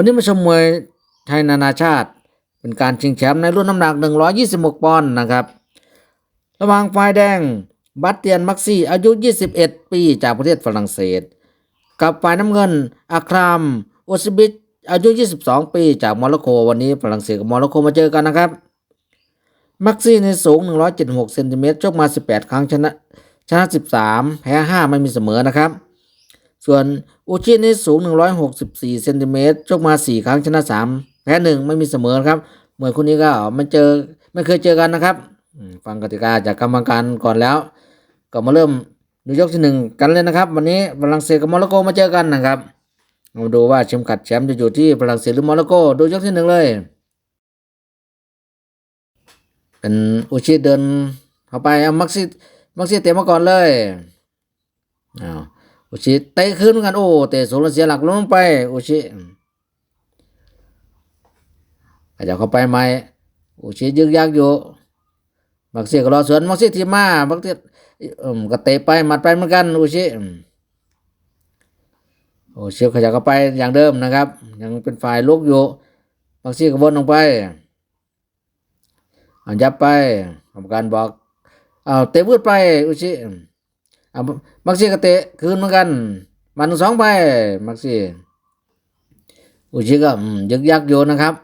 วันนี้มาชมมวยไทยนานาชาติ เป็นการชิงแชมป์ในรุ่นน้ำหนัก 126 ปอนด์นะครับ ระหว่างฝ่ายแดง บัตเตียนมักซี่ อายุ 21 ปีจากประเทศฝรั่งเศส กับฝ่ายน้ำเงินอัครามโอซิบิชอายุ 22 ปีจากโมร็อกโกวันนี้ฝรั่งเศสกับโมร็อกโกมาเจอกันนะครับมักซี่ในสูง 176 เซนติเมตรชกมา 18 ครั้งชนะชนะ 13 แพ้ 5 ไม่มีเสมอนะครับ ส่วนอุชินี่สูง 164เซนติเมตรชกมา 4 ครั้งชนะ 3 แพ้ 1 ไม่มีเสมอครับมวยคู่นี้ก็ไม่เจอไม่เคยเจอกันนะครับ ฟังกติกาจากกรรมการก่อนแล้ว ก็มาเริ่มดูยกที่หนึ่งกันเลยนะครับ วันนี้ฝรั่งเศสกับโมร็อกโกมาเจอกันนะครับมาดูว่าเข็มขัดแชมป์จะอยู่ที่ฝรั่งเศสหรือโมร็อกโกดูยกที่หนึ่งเลย เป็นอุชิเดินเข้าไปเอามักซิมักซิเตะมาก่อนเลยอ้าว อุชิเตะขึ้นเหมือนกันโอ้เตะสูงแล้วเสียหลักลงไปอุชิขยับเข้าไปใหม่อุชิยึกยักอยู่มักซิก็รอสวนมักซิทีมมามักซิเอืมก็เตะไปหมัดไปเหมือนกันอุชิโอ้เชียวขยับเข้าไปอย่างเดิมนะครับ ยังเป็นฝ่ายลุกอยู่มักซิก็วนลงไปเอายับไปกรรมการบอกเอาเตะวืดไปอุชิ อามักซี่ก็เตะคืนเหมือนกัน มันสองไปมักซี่อุชิก็ยึกยักอยู่นะครับ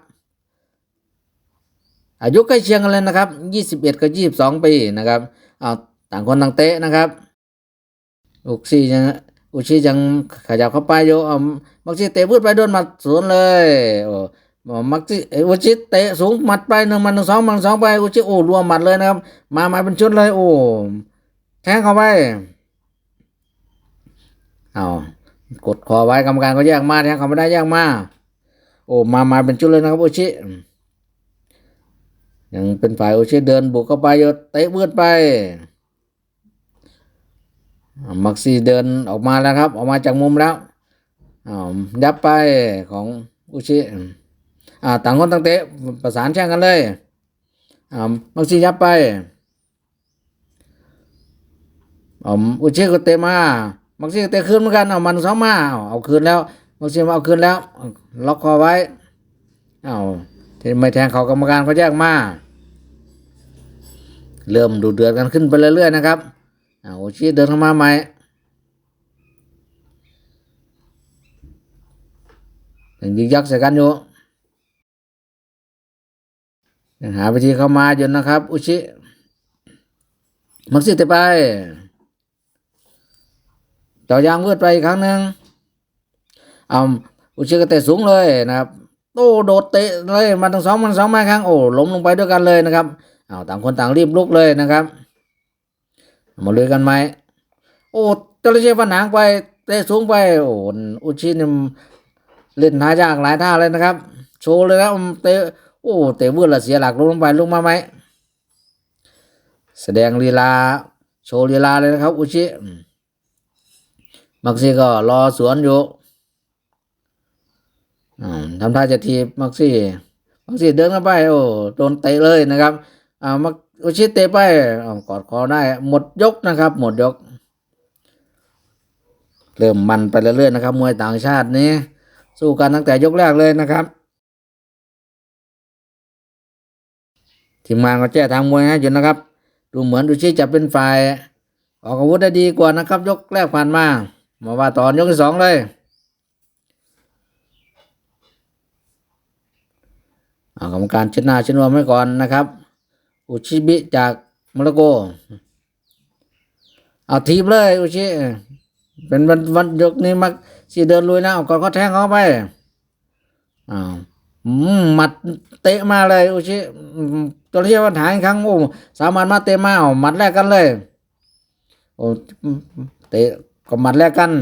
อายุใกล้เคียงกันเลยนะครับยี่สิบเอ็ดกับยี่สิบสองปีนะครับเอาต่างคนต่างเตะนะครับ อุชิยังอุชิยังขยับเข้าไปอยู่เอามักซี่เตะวืดไปโดนมัดสวนเลยโอ้มักจิเออุชิเตะสูงหมัดไปหนึ่งมัดหนึ่งสองมัดสองไปอุชิโอ้รวมหมัดเลยนะครับ มามาเป็นชุดเลยโอ้แทงเข้าไป เอากดคอไว้กรรมการก็แยกมาแทงเขาไม่ได้แยกมา โอ้มามาเป็นชุดเลยนะครับอุชิยังเป็นฝ่ายอุชิเดินบุกเข้าไปโยเตะเบืดไปมักซีเดินออกมาแล้วครับ ออกมาจากมุมแล้วอยับไปของอุชิอ่าต่างคนต่างเตะประสานแช่งกันเลยอมักซียับไปออุชิก็เตะมา มักซีก็เตะคืนเหมือนกันเอามันสองมาเอาเอาคืนแล้วมักซีเอาคืนแล้วล็อกคอไว้เอาที่ไม่แทงเขากรรมการเขาแยกมาเริ่มดูเดือดกันขึ้นไปเรื่อยๆนะครับอ่าอุชิเดินเข้ามาใหม่ยังยิงยักษ์ใส่กันอยู่ยังหาวิธีเข้ามาอยู่นะครับ อุชิมักซิเตะไป ต่อยางเวืดไปอีกครั้งหนึ่งเอาอุชิก็เตะสูงเลยนะครับโต้โดดเตะเลยมันทั้งสองมันสองไม้ครั้งโอ้ล้มลงไปด้วยกันเลยนะครับเอาต่างคนต่างรีบลุกเลยนะครับมาเลยกันไหมโอ้จระเข้ฟันหางไปเตะสูงไปโอ้อุชินี่เล่นหายากหลายท่าเลยนะครับ โชว์เลยครับเตะโอ้เตะเวืดละเสียหลักลงไปลงมาไหมแสดงลีลาโชว์ลีลาเลยนะครับ อุชิ มักซี่ก็รอสวนอยู่ทำท่าจะทีบมักซี่ มักซี่เดินเข้าไป โอ้โดนเตะเลยนะครับอ่ามักอุชิเตะไปอกอดคอได้ หมดยกนะครับ หมดยก เริ่มมันไปเรื่อยๆนะครับ มวยต่างชาตินี้ สู้กันตั้งแต่ยกแรกเลยนะครับทีมงานก็แจ้ทางมวยให้อยู่นะครับ ดูเหมือนดูชิจะเป็นฝ่ายออกอาวุธได้ดีกว่านะครับ ยกแรกผ่านมา มาว่าตอนยกที่สองเลย เอากรรมการชนะชนวนไว้ก่อนนะครับ อุชิบิจากมร็อกโก เอาทีบเลยอุชิ เป็นวันวันยกนี้มักสีเดินลุยนะเอาก่อนเขาแทงเขาไปอ้าวอืมหมัดเตะมาเลยอุชิตัวเทียวันหายครั้งโอ้สามารถมาเตะมาเอาหมัดแรกกันเลยโอ้เตะ ก็มัดแรกกัน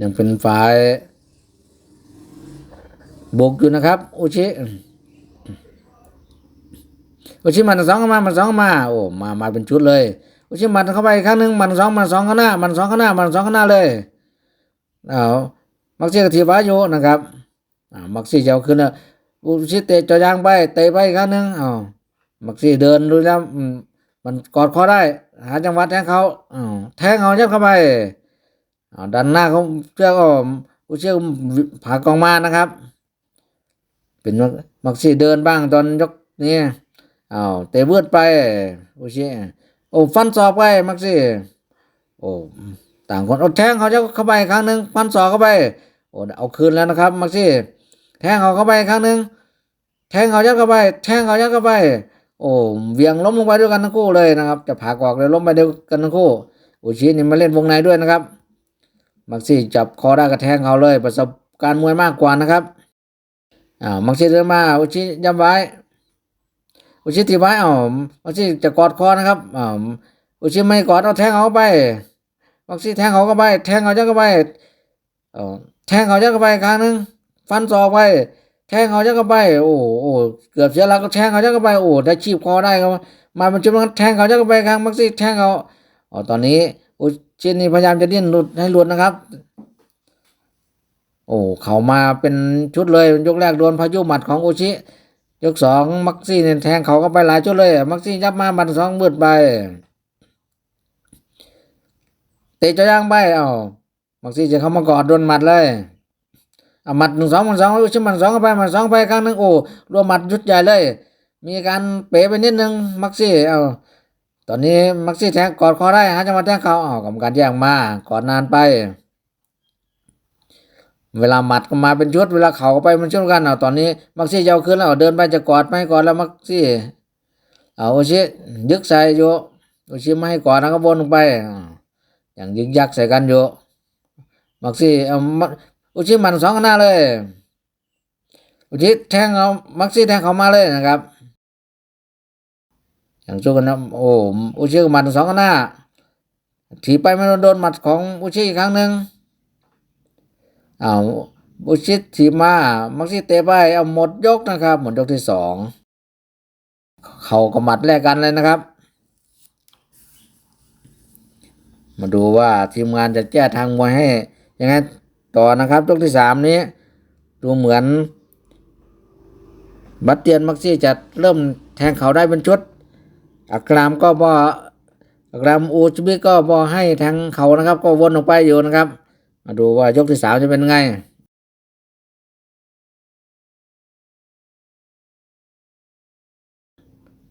ยังเป็นฝ่ายบกอยู่นะครับอุชิอุชิมันสองเข้ามา มันสองมา โอ้ มา มาเป็นชุดเลยอุชิมันเข้าไปครั้งหนึ่งมันสองมันสองข้างหน้า มันสองข้างหน้า มันสองข้างหน้าเลยเอามักซี่ก็ทีฟ้าอยู่นะครับอ่ามักซี่จะเอาขึ้นแล้วอุชิเตะจอยางไป เตะไปอีกครั้งหนึ่งอ้ามักซี่เดินดูแล้วมันกอดคอได้ หาจังหวะแทงเขาแทงเอายับเข้าไปดันหน้าเขาเจ้าก็อุชิผากองมานะครับ เป็นมักซี่เดินบ้างตอนยกนี่อ้าวเตะเบืดไปอุชิโอ้ฟันศอกไปมักซี่โอ้ต่างคนเอาแทงเขาจะเข้าไปครั้งหนึ่งฟันศอกเข้าไปโอ้เอาคืนแล้วนะครับมักซี่แทงเขาเข้าไปครั้งหนึ่งแทงเขายัดเข้าไป แทงเขายัดเข้าไป โอ้เหวียงล้มลงไปด้วยกันทั้งคู่เลยนะครับ จะผากออกเลยล้มไปด้วยกันทั้งคู่อุชินี่มาเล่นวงในด้วยนะครับมักซี่จับคอได้กระแทงเขาเลย ประสบการณ์มวยมากกว่านะครับอ่ามักซี่เดินมาอุชิย้ำไว้ อุชิตีไว้อ่ามักซี่จะกอดคอนะครับอ่าอุชิไม่กอดเอาแทงเขาไป มักซี่แทงเขาเข้าไป แทงเขายัดเข้าไปเออแทงเขายัดเข้าไปครั้งหนึ่งฟันศอกไป แทงเขายัดเข้าไปโอ้โอ้เกือบเสียหลักก็แทงเขายัดเข้าไปโอ้ได้ชีพคอได้ครับมาเป็นจุดนั้นแทงเขายัดเข้าไปครั้งมักซี่แทงเขาอ๋อตอนนี้อุชินี่พยายามจะดิ้นหลุดให้หลุดนะครับ โอ้เขามาเป็นชุดเลยยกแรกโดนพายุหมัดของโอชิยกสองมักซี่เนี่ยแทงเขาก็ไปหลายชุดเลยมักซี่ยับมาบันสองมืดไปเตะจะย่างไปเอ้ามักซี่จะเข้ามากอดโดนหมัดเลย หมัดหนึ่งสองมันสองโอชิมันสองเข้าไปมันสองไปครั้งหนึ่งโอ้รวมหมัดยุดใหญ่เลย มีการเป๋ไปนิดนึงมักซี่เอาตอนนี้มักซี่แทงกอดคอได้หาจังหวะแทงเขาเอากรรมการแย่งมากอดนานไป เวลาหมัดก็มาเป็นชุดเวลาเข่าก็ไปมันชุดกันเอาตอนนี้มักซี่ยาวขึ้นแล้วเดินไปจะกอดไม่กอดแล้วมักซี่เอาโอชิยึกใส่โยโอชิไม่ให้กอดนะก็วนลงไป อย่างยึกยักใส่กันโยมักซี่เอามักโอชิมันสองหน้าเลยโอชิแทงเอามักซี่แทงเขามาเลยนะครับ อย่างชุกันนะโอ้โอชิมันสองหน้าถีบไปไม่โดนหมัดของโอชิอีกครั้งหนึ่งเอาบุชิตทีมามักซิเตะไปเอาหมดยกนะครับหมดยกที่สองเขาก็หมัดแลกกันเลยนะครับมาดูว่าทีมงานจะแก้ทางมวยให้ยังไง ต่อนะครับยกที่สามนี้ ดูเหมือน บัตเตียนมักซี่จะเริ่มแทงเขาได้เป็นชุด อักรามก็บออักรามอูจบิก็บอให้แทงเขานะครับ ก็วนออกไปอยู่นะครับ มาดูว่ายกที่สามจะเป็นไง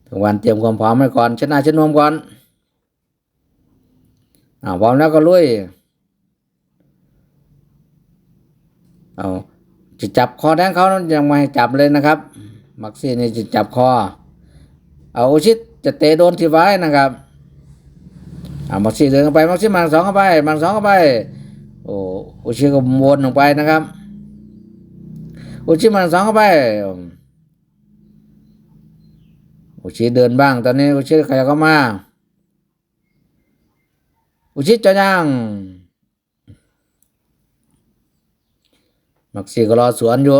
ถึงวันเตรียมความพร้อมไว้ก่อนชนะชนวมก่อนอ่าพร้อมแล้วก็ลุย เอาจะจับคอแทงเขายังไม่ให้จับเลยนะครับ มักซี่นี่จะจับคอ เอาชิดจะเตะโดนที่ไว้นะครับอ่ามักซี่เดินเข้าไปมักซี่มันสองเข้าไปมันสองเข้าไป โอ้อุชิก็วนลงไปนะครับอุชิมันสองเข้าไปอุชิเดินบ้าง ตอนนี้อุชิขยับเข้ามาอุชิจะย่าง มักซี่ก็รอสวนอยู่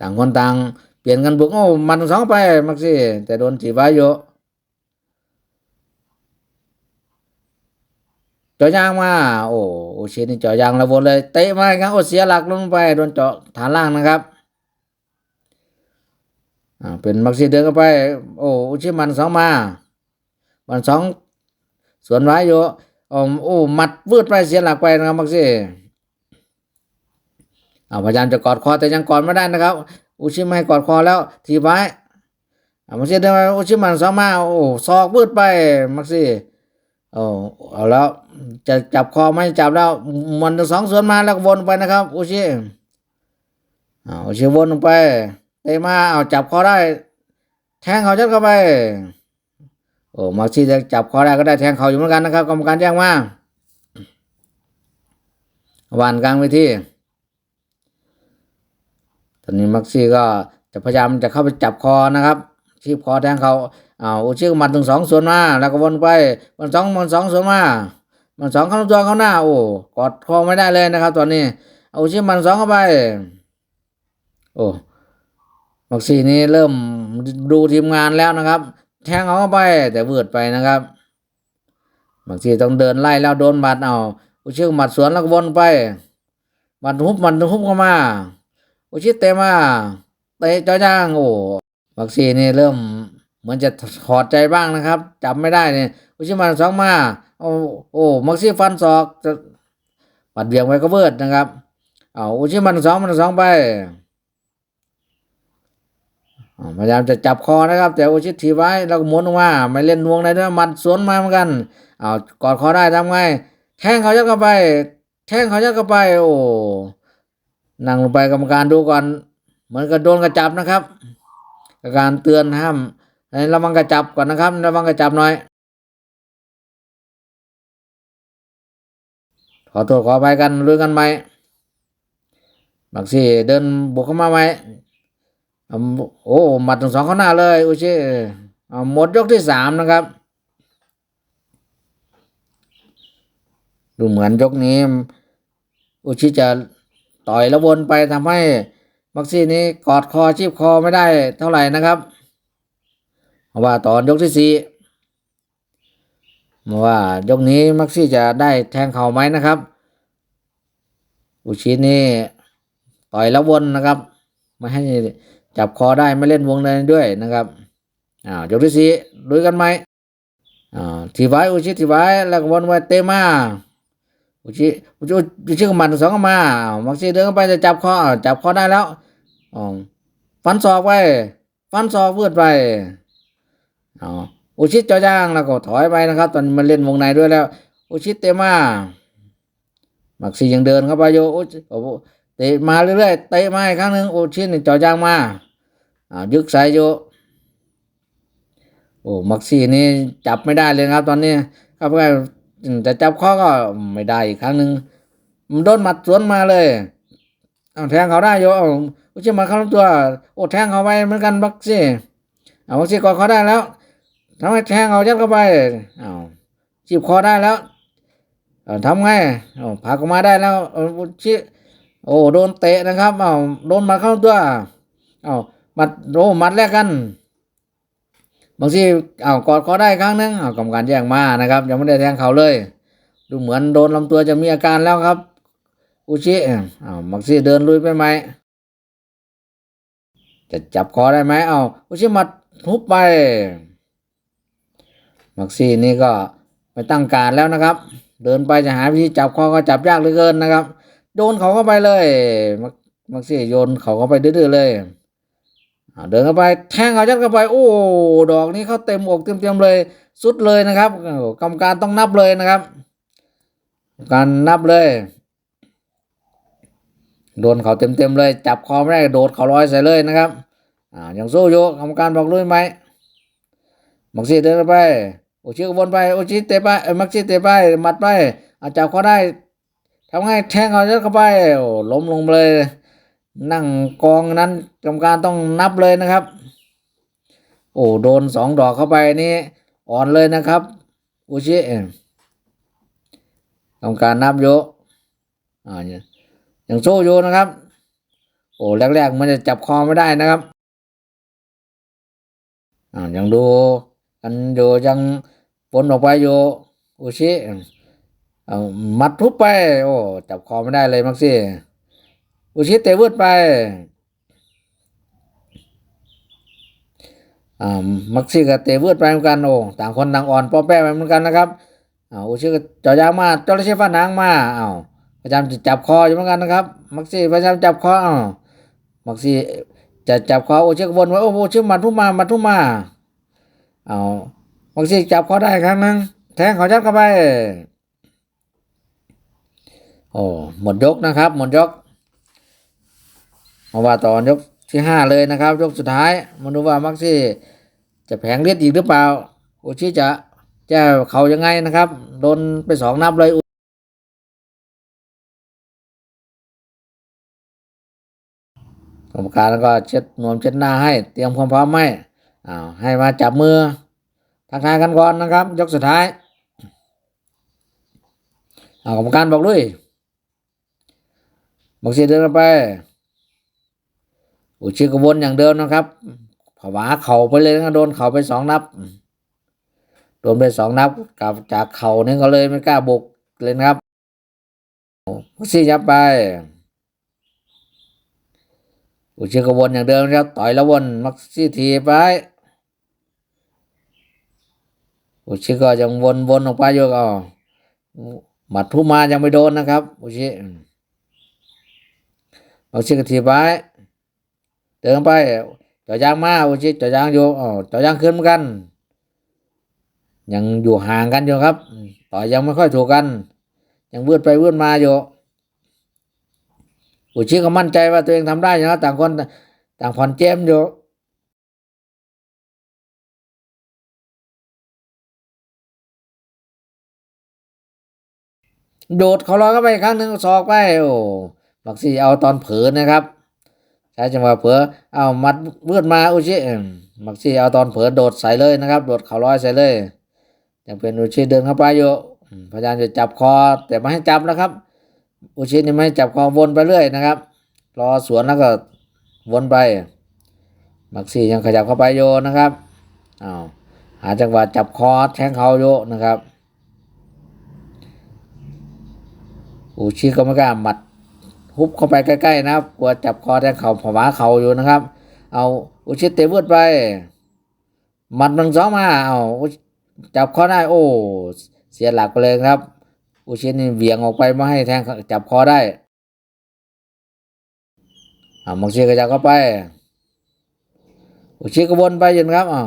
ต่างคนต่างเปลี่ยนกันบุกโอ้มันสองไป มักซี่แต่โดนจีบไว้อยู่จาะยางมา โอ้โอชินี่เจาะยางระวนเลยเตะมาครับโอเสียหลักลงไปโดนเจาะฐานล่างนะครับอ่าเป็นมักซีเดินเข้าไป โอ้โอชิมันสองมามันสองสวนไว้อยู่โอ้โอ้มัดวืดไปเสียหลักไปนะครับมักซี่ พยายามจะกอดคอแต่ยังกอดไม่ได้นะครับ อุชิไม่ให้กอดคอแล้วทีไว้อ่ามักซีเดินไปอุชิมันสองมาโอ้ซอกวืดไปมักซี่โอ้เอาแล้วจะจับคอไม่จับแล้วมันสองส่วนมาแล้ววนไปนะครับอุชิอ่าอุชิวนลงไปเตะมาเอาจับคอได้ แทงเขาจัดเข้าไปโอ้มาซี่จะจับคอได้ก็ได้แทงเขาอยู่เหมือนกันนะครับกรรมการแจ้งมาวันกลางเวที ตอนนี้มักซี่ก็จะพยายามจะเข้าไปจับคอนะครับชีบคอแทงเขาอ้าวชื่อมันถึงสองส่วนมา แล้วก็วนไปมันสองมันสองส่วนมา มันสองเข้าตัวเข้าหน้า โอ้กอดคอไม่ได้เลยนะครับ ตอนนี้เอาชื่อมันสองเข้าไป โอ้มักซี่นี้เริ่มดูทีมงานแล้วนะครับ แทงเขาเข้าไป แต่เวิร์ดไปนะครับมักซี่ต้องเดินไล่แล้วโดนหมัดเอาอุชื่อหมัดสวนแล้วก็วนไปหมัดฮุบหมัดฮุบเข้ามา อุชิเตะมาเตะจ้อยางโอ้มักซีนี่เริ่มเหมือนจะถอดใจบ้างนะครับจำไม่ได้เนี่ยอุชิมันสองมาโอ้โอ้มักซี่ฟันศอกจะปัดเบี่ยงไปก็เบิดนะครับเอาอุชิมันสองมันสองไปพยายามจะจับคอนะครับ แต่อุชิทีบไว้แล้วก็หมุนออกมาไม่เล่นนวงในด้วยมัดสวนมาเหมือนกันเอากอดคอได้ทำไงแทงเขายัดเข้าไป แทงเขายัดเข้าไป โอ้ นั่งลงไปกรรมการดูก่อนเหมือนกับโดนกระจับนะครับการเตือนห้ามให้ระวังกระจับก่อนนะครับระวังกระจับหน่อย ขอโทษขอไปกันรู้กันไหมบางทีเดินบุกเข้ามาไหมโอ้หมัดถึงสองข้างหน้าเลยอุชิอ่หมดยกที่สามนะครับดูเหมือนยกนี้ อุชิจะ ต่อยแล้ววนไปทำให้บักซี่นี้กอดคอชีพคอไม่ได้เท่าไหร่นะครับเพราะว่าตอนยกที่สี่มาว่ายกนี้มักซี่จะได้แทงเข่าไหมนะครับ อุชินี่ต่อยแล้ววนนะครับ ไม่ให้จับคอได้ไม่เล่นวงในด้วยนะครับอ้าวยกที่สี่ลุยกันไหมอ่าทีไว้อุชิทีไว้แล้วก็วนไว้เตมา อุชิอุชิอุชิก็หมันสองข้ามามักซี่เดินเข้าไปจะจับคอจับคอได้แล้วอ๋อฟันศอกไปฟันศอกเพืดไปอ๋ออุชิจอย่างแล้วก็ถอยไปนะครับ ตอนมันเล่นวงในด้วยแล้ว อุชิเตมามักซี่ยังเดินเข้าไปโยโอ้โอ้โหเตะมาเรื่อยๆเตะมาอีกครั้งหนึ่งโอ้ชินนี่จ่อยางมาอ่ายึกใส่โยโอ้มักซี่นี่จับไม่ได้เลยครับ ตอนนี้เข้าไป จะจับข้อก็ไม่ได้อีกครั้งหนึ่งมันโดนหมัดสวนมาเลยเอาแทงเขาได้โยเอาโอ้ชิมาเข้าลำตัวโอ้แทงเขาไปเหมือนกันมักซี่เอามักซี่กอดเขาได้แล้วทำให้แทงเขายัดเข้าไปเอาจีบคอได้แล้วเอ่อทำไงเอาผลักออกมาได้แล้วเอาชิโอ้โดนเตะนะครับเอาโดนหมัดเข้าตัวเอาหมัดโอ้หมัดแรกกัน บางทีเอากอดคอได้ครั้งนึงเอากรรมการแย่งมานะครับ ยังไม่ได้แทงเขาเลย ดูเหมือนโดนลำตัวจะมีอาการแล้วครับ อุชิเอาบางทีเดินลุยไปไหมจะจับคอได้ไหมเอาอุชิหมัดทุบไปมักซี่นี่ก็ไม่ตั้งการแล้วนะครับ เดินไปจะหาวิธีจับคอก็จับยากเหลือเกินนะครับโยนเขาเข้าไปเลยมักซี่โยนเขาเข้าไปดื้อๆเลย เดินเข้าไปแทงเขายัดเข้าไป โอ้ดอกนี้เขาเต็มอกเต็มๆเลย สุดเลยนะครับกรรมการต้องนับเลยนะครับ การนับเลยโดนเขาเต็มๆเลย จับคอไม่ได้โดดเขาลอยใส่เลยนะครับอ่ายังสู้อยู่กรรมการบอกลุยไหมมักซีเดินเข้าไปโอชิก็วนไปโอชิเตะไปเอ้ยมักชิเตะไปหมัดไปอาจับเขาได้ทำไงแทงเอายัดเข้าไปโอ้ล้มลงเลย นั่งกองนั้นกรรมการต้องนับเลยนะครับ โอ้โดนสองดอกเข้าไปนี่อ่อนเลยนะครับโอชิกรรมการนับโยอ่าเนี่ยยังสู้อยู่นะครับ โอ้แรกๆมันจะจับคอไม่ได้นะครับอ่ายังดูกันอยู่ยังปนออกไปอยู่อุชิเอามัดทุบไป โอ้จับคอไม่ได้เลยมักซี่ อุชิเตวืดไปอ่ามักซี่กับเตวืดไปเหมือนกันโอ้ต่างคนต่างอ่อนป้อแป้ไปเหมือนกันนะครับอ่าอุชิกจ่อยางมาจระเข้ฟันหางมาอ้าวพยายามจะจับคออยู่เหมือนกันนะครับ มักซี่พยายามจับคออ้าวมักซี่จะจับคออุชิกวนไว้โอ้โหชิมัดทุบมามัดทุบมาเอาบางทีจับเขาได้ครั้งนึงแทงเขายัดเข้าไปโอ้หมดยกนะครับ หมดยก มาว่าตอนยกที่ห้าเลยนะครับ ยกสุดท้ายมาดูว่ามักซี่จะแผงเลียดอีกหรือเปล่าโอชิจะแจ้เขายังไงนะครับ โดนไปสองนับเลยกรรมการก็เช็ดนวมเช็ดหน้าให้ เตรียมความพร้อมให้อ้าวให้มาจับมือทักทายกันก่อนนะครับ ยกสุดท้ายอ้าวกรรมการบอกด้วยบอกเสียเดินไป อุชิกวนอย่างเดิมนะครับผวาเข่าไปเลยนะโดนเข่าไปสองนับโดนไปสองนับกับจากเข่านี่ก็เลยไม่กล้าบุกเลยนะครับมุซี่ยับไปอุชิกวนอย่างเดิมนะครับต่อยแล้ววนมักซี่ทีไปอุชิก็ยังวนวนออกไปอยู่ก็หมัดผู้มายังไม่โดนนะครับอุชิมักซี่ก็ทีบไว้ เดินไปเจาะยางมาอุชิเจาะยางอยู่อ๋อเจาะยางขึ้นเหมือนกัน ยังอยู่ห่างกันอยู่ครับ ต่อยังไม่ค่อยถูกกัน ยังเวืดไปเวืดมาอยู่อุชิก็มั่นใจว่าตัวเองทำได้อยู่นะต่างคนต่างผ่อนเจมอยู่โดดเขาลอยเข้าไปอีกครั้งหนึ่งศอกไปโอ้บักซี่เอาตอนเผลอนะครับ ช้จังหวะเผลอเอามัดเบือดมาอุชิมักซี่เอาตอนเผลอโดดใส่เลยนะครับ โดดเข่าลอยใส่เลยยังเป็นอุชิเดินเข้าไปอยู่พยายามจะจับคอแต่ไม่ให้จับนะครับ อุชินี่ไม่ให้จับคอวนไปเรื่อยนะครับ รอสวนแล้วก็วนไปบักซี่ยังขยับเข้าไปโยนะครับอ้าวหาจังหวะจับคอแทงเขาโยนะครับ อุชิก็ไม่กล้าหมัด ฮุบเข้าไปใกล้ๆนะครับกลัวจับคอแทงเข่าผวาเข่าอยู่นะครับ เอาอุชิตเตะวืดไปหมัดหนึ่งสองมาเอาจับคอได้โอ้เสียหลักไปเลยครับ อุชินี่เหวี่ยงออกไปไม่ให้แทงจับคอได้เอามังชีก็จับเข้าไป อุชิก็วนไปอยู่นะครับอ้า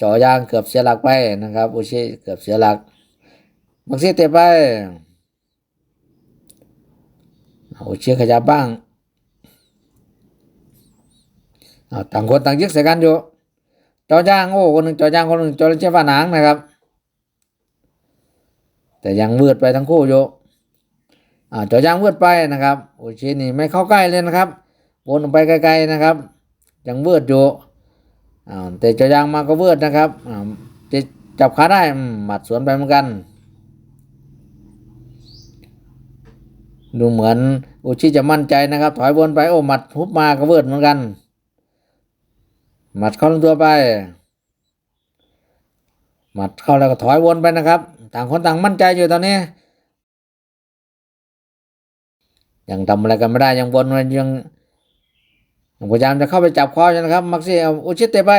จ่อยางเกือบเสียหลักไปนะครับ อุชิเกือบเสียหลักมังชีเตะไป เอาเชือกขยับบ้างเอาต่างคนต่างยึกใส่กันอยู่จอจ้างโอ้คนหนึ่งจอจ้างคนหนึ่งจอเชือกฝาหนังนะครับ แต่ยังเวืดไปทั้งคู่อยู่อ่าจอจ้างวืดไปนะครับโอชินี่ไม่เข้าใกล้เลยนะครับวนออกไปไกลๆนะครับ ยังเวืดอยู่อ่าแต่จอจ้างมาก็เวืดนะครับอ่าจะจับขาได้หมัดสวนไปเหมือนกัน ดูเหมือนอุชิจะมั่นใจนะครับ ถอยวนไปโอ้หมัดฮุบมาก็เวิดเหมือนกัน หมัดเข้าลำตัวไป หมัดเข้าแล้วก็ถอยวนไปนะครับ ต่างคนต่างมั่นใจอยู่ตอนนี้ ยังทำอะไรกันไม่ได้ยังวนยังยังพยายามจะเข้าไปจับคออยู่นะครับ มักซี่เอาอุชิเตะไป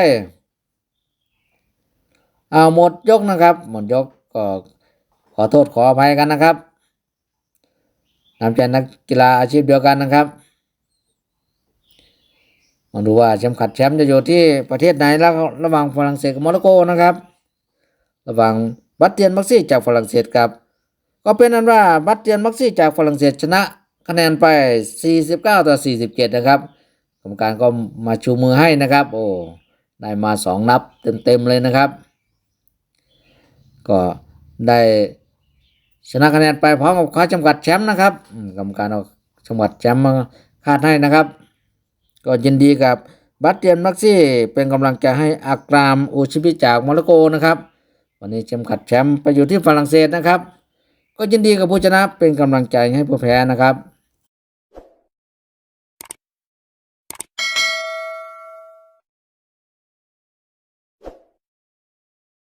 เอาหมดยกนะครับ หมดยกก็ขอโทษขออภัยกันนะครับ น้ำใจนักกีฬาอาชีพเดียวกันนะครับ มาดูว่าแชมป์ขัดแชมป์จะอยู่ที่ประเทศไหนแล้วระหว่างฝรั่งเศสกับโมร็อกโกนะครับ ระหว่างบัตเตียนมักซี่จากฝรั่งเศสกับ ก็เป็นนั้นว่าบัตเตียนมักซี่จากฝรั่งเศสชนะคะแนนไป 49 ต่อ 47 นะครับกรรมการก็มาชูมือให้นะครับ โอ้ ได้มาสองนับเต็มๆเลยนะครับ ก็ได้ ชนะคะแนนไปพร้อมกับคว้าจำกัดแชมป์นะครับกรรมการเอาจำกัดแชมป์มาคาดให้นะครับ ก็ยินดีกับบัตเตียนมักซี่ เป็นกำลังใจให้อักรามอูชิพิจากโมร็อกโกนะครับ วันนี้จำกัดแชมป์ไปอยู่ที่ฝรั่งเศสนะครับ ก็ยินดีกับผู้ชนะเป็นกำลังใจให้ผู้แพ้นะครับ